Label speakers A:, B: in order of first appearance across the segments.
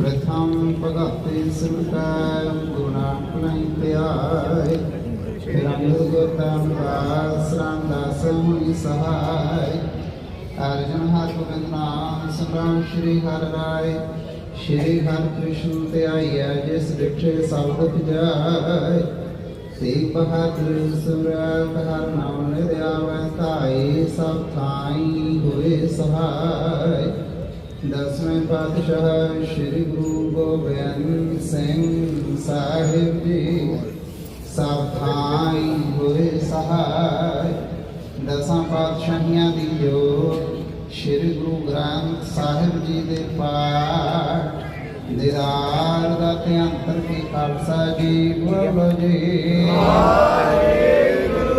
A: प्रथम भगवते सुरताय गुणाप्लैत्याय हिरण्यगोतम दासराम दासमुनि सहाय अर्जुन हाथ गोविंद नाम श्री हर राय श्री हर कृष्ण त्याया जिस वृक्ष सब जाए शिव हर सुरत हर नाम दयावताई सब थाई हुए सहाय। दसवें पातशाह श्री गुरु गोविंद सिंह साहिब जी सब थाई हुए सहाय। दसा पातशाहियाँ दियो ਸ੍ਰੀ ਗੁਰੂ ਗ੍ਰੰਥ ਸਾਹਿਬ ਜੀ ਦੇ ਪਾਠ ਨਿਰਾਲ ਦਾ ਅੰਤਰ ਕੀ ਖਾਲਸਾ ਜੀ ਬੋਲੋ ਜੀ। ਵਾਹਿਗੁਰੂ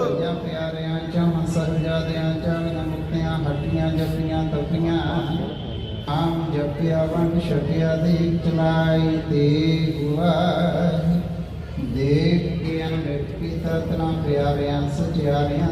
A: ਪੰਜਾਂ ਪਿਆਰਿਆਂ ਚਾਂ ਸਹਜਾਦਿਆਂ ਚਾਂ ਮੁਕਤਿਆਂ ਹੱਟੀਆਂ ਜੱਪੀਆਂ ਤਪੀਆਂ ਆਮ ਜਪਿਆ ਵੰਡ ਛਕਿਆ ਦੀ ਚਲਾਈ ਤੇ ਗੁਆ ਦੇਖ ਕੇ ਅਨੇਕ ਪਿਤਾ ਤਨਾ ਪਿਆਰਿਆਂ, ਸਚਿਆਰਿਆਂ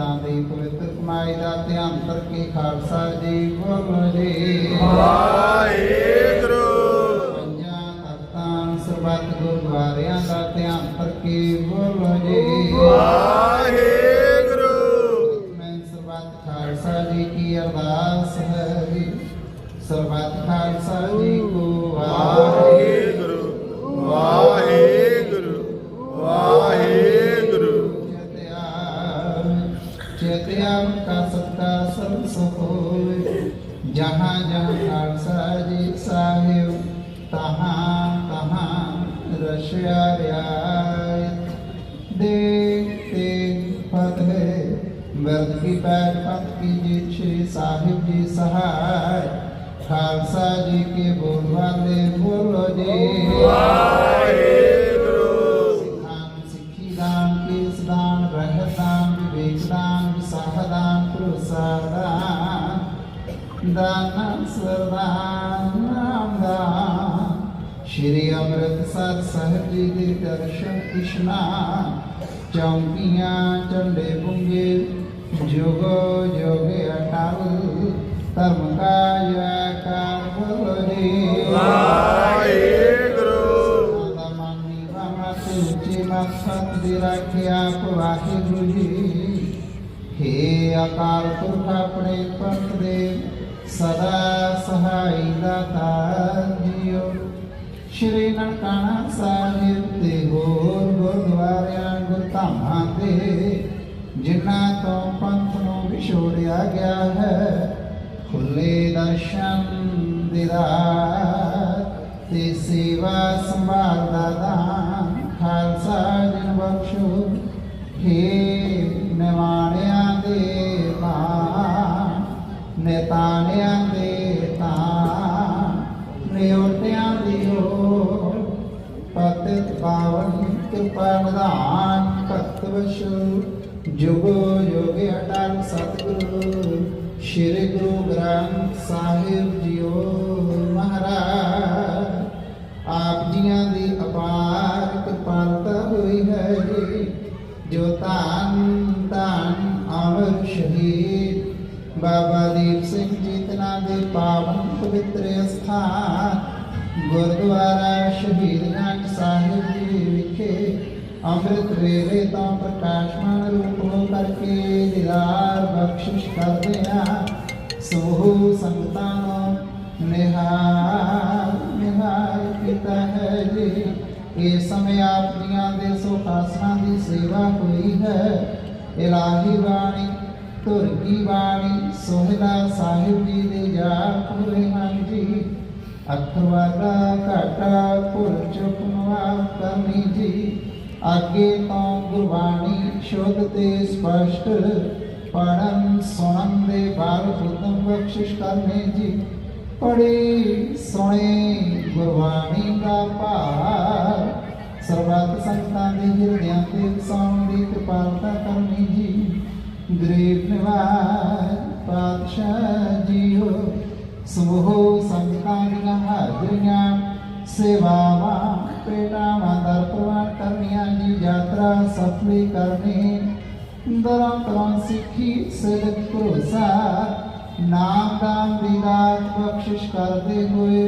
A: ਸ਼ਹੀਦਾਂ ਦੀ ਪਵਿੱਤਰ ਕਮਾਈ ਦਾ ਧਿਆਨ ਕਰਕੇ ਖਾਲਸਾ ਜੀ ਬੋਲੋ महाजन अंसारी साहिब, तहाँ तहाँ रशिया रियायत देखते फतेह व्रत की पैर पथ की जीत श्री साहिब जी सहाय। खालसा जी के बोलवा दे बोलो जी। श्री अमृत सत सहज के
B: दर्शन
A: कृष्णा चौकियाँ चंडे पुंगे जोगो जोगे अटाल कर्म काय राखिया गुरुजी हे अकाल पुरख अपने पर ਸਦਾ ਸਹਾਈ ਦਾਤਾ ਜੀਓ ਸ਼੍ਰੀ ਨਨਕਾਣਾ ਸਾਹਿਬ ਤੇ ਹੋਰ ਗੁਰਦੁਆਰਿਆਂ ਗੁਰਧਾਮਾਂ ਦੇ ਜਿਨ੍ਹਾਂ ਤੋਂ ਪੰਥ ਨੂੰ ਵਿਛੋੜਿਆ ਗਿਆ ਹੈ ਖੁੱਲੇ ਦਰਸ਼ਨ ਦਿਦਾਰ ਤੇ ਸੇਵਾ ਸੰਭਾਲ ਦਾ ਦਾਨ ਖਾਲਸਾ ਜਨ ਬਖਸ਼ੋ ਹੇ ਨਿਵਾਣਿਆਂ ਦੇ ਕਿਰਪਾ ਨਿਧਾਨ ਭਗਤ ਵਸ਼ੂ ਅਟਲ ਸਤਿਗੁਰੂ, ਸ਼੍ਰੀ ਗੁਰੂ ਗ੍ਰੰਥ ਸਾਹਿਬ ਜੀਓ ਮਹਾਰਾਜ। ਆਪ ਜੀਆਂ ਦੀ ਅਪਾਰ ਕਿਰਪਾਲਤਾ ਹੋਈ ਹੈ ਜੀ, ਜੋ ਧੰਨ ਧੰਨ ਅਮਰ ਸ਼ਹੀਦ। ਬਾਬਾ ਦੀਪ ਸਿੰਘ ਜੀਤਨਾ ਦੇ ਪਾਵਨ ਪਵਿੱਤਰ ਸਥਾਨ ਗੁਰਦੁਆਰਾ ਸ਼ਹੀਦਗੰਜ ਸਾਹਿਬ ਜੀ ਵਿਖੇ ਅੰਮ੍ਰਿਤ ਵੇਲੇ ਤੋਂ ਪ੍ਰਕਾਸ਼ਮਾਨ ਰੂਪ ਹੋ ਕਰਕੇ ਦਿਦਾਰ ਬਖਸ਼ਿਸ਼ ਕਰਦੇ ਆ ਸਮੂਹ ਸੰਗਤਾਂ ਨੂੰ ਨਿਹਾਲ ਨਿਹਾਲ ਕੀਤਾ ਹੈ ਜੀ ਇਸ ਸਮੇਂ ਆਪ ਦੀਆਂ ਦੇ ਸੁਖਾਸਨਾਂ ਦੀ ਸੇਵਾ ਹੋਈ ਹੈ ਇਲਾਹੀ ਬਾਣੀ ਧੁਰ ਕੀ ਬਾਣੀ ਸੋਹਿਲਾ ਸਾਹਿਬ ਜੀ ਦੇ ਜਾਪ ਹੋਏ ਹਨ ਜੀ હાથવાલા કાટા પુરચકવા કમીજી આગે તો ગુરવાણી શોધતે સ્પષ્ટ પરમ સોણમ રે ભારભૂતમ બક્ષિષ કરમેજી पड़े सुने गुरवाणी का पार सर्वात संता दे हृदया ते सौंदी कृपालता करनी जी ग्रेट निवास पातशाह जी हो समूह संता अग्रियाँ सेवावां प्रेरणामादर्पवान् जी यात्रा सफलीकरणे दरं सिखी नाम दान विदात बख्शिश करते हुए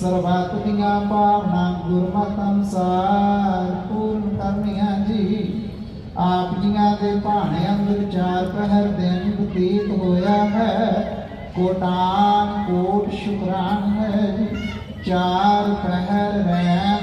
A: सर्वात्मिया पाप नाम गुरमतम सार पूर्ण जी। दे भाने अंदर चार पहर दिन बतीत होया है। कोटान कोट शुक्रान है जी। ਚਾਰ ਪਹਿਰ ਦਿਨ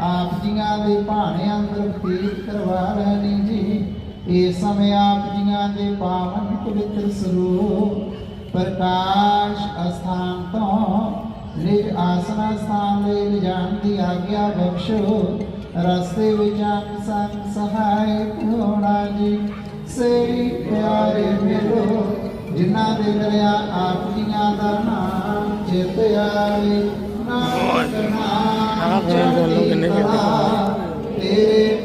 A: ਆਪ ਜੀਆਂ ਦੇ ਭਾਣੇ ਅੰਦਰ ਬਤੀਤ ਕਰਵਾ ਲੈਣੀ ਜੀ। ਇਸ ਸਮੇਂ ਆਪ ਜੀਆਂ ਦੇ ਪਾਵਨ ਪਵਿੱਤਰ ਸਰੂਪ, ਪ੍ਰਕਾਸ਼ ਅਸਥਾਨ ਤੋਂ ਨਿਜ ਆਸਨਾ ਸਥਾਨ ਲਈ ਲਿਜਾਣ ਦੀ ਆਗਿਆ ਬਖਸ਼ੋ। ਰਸਤੇ ਵਿੱਚ ਆਪ ਸੰਗ ਸਹਾਇਕ ਹੋਣਾ ਜੀ। ਸੇਈ ਪਿਆਰੇ ਮਿਲੋ, ਜਿਨ੍ਹਾਂ ਦੇ ਦਰਿਆ ਆਪ ਜੀਆਂ ਦਾ ਨਾਮ ਚਿਤ ਆਵੇ ਆਹ ਹੁਣ ਬੋਲੋ ਕਿੰਨੇ ਕਿੰਨੇ।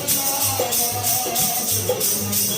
A: Thank you.